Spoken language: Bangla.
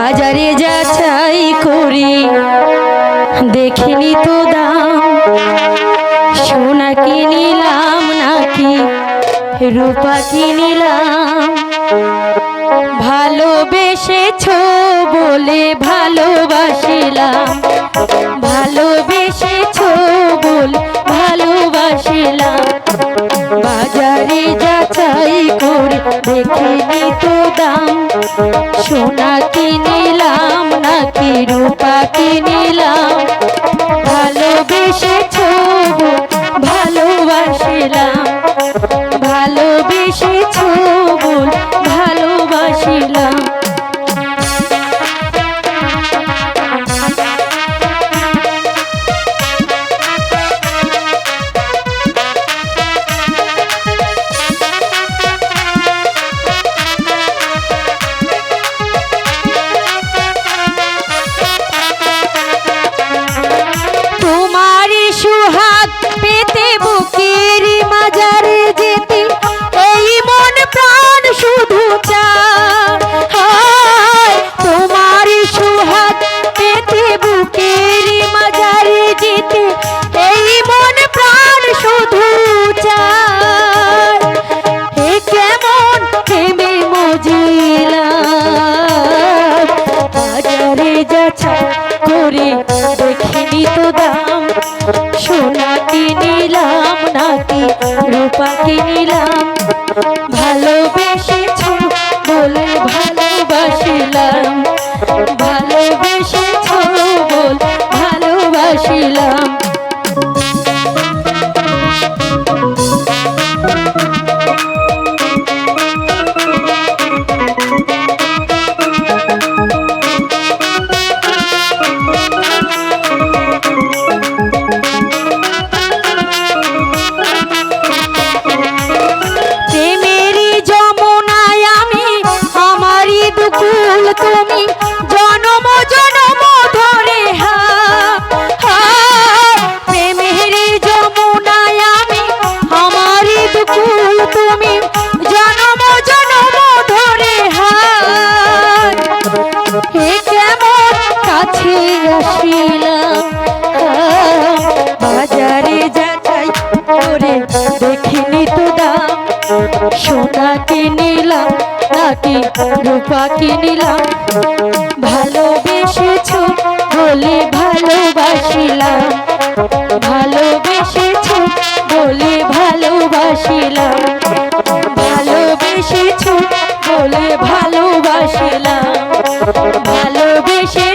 বাজারে যাচাই করি। দেখিনি তো দাম। সোনা কিনিলাম নাকি? রূপা কিনিলাম। ভালোবেসেছ বাজারে যাচাই করে দেখিনি তো দাম। সোনা কিনিলাম নাকি রূপা কিনিলাম ভালোবেসেছ ভালোবাসিলাম। ভালোবেসেছ বুকের মাজারে যেতে, এই মন প্রাণ তোমারই সুহাগ পেতে বুকের মাজারে যেতে, এই মন প্রাণ শুধু চায় এ কেমন দেখিনি তো সোনা কিনিলাম নাকি রূপা কিনিলাম ভালোবেসেছ বলে ভালোবাসিলাম। ভালোবেসেছ বল ভালোবাসিলাম। কিনিলাম নাকি রূপা কিনিলাম ভালোবেসেছ বলে ভালোবাসিলাম। ভালোবেসেছ বলে ভালোবাসিলাম। ভালোবেসেছ বলে ভালোবাসিলাম। ভালোবেসেছ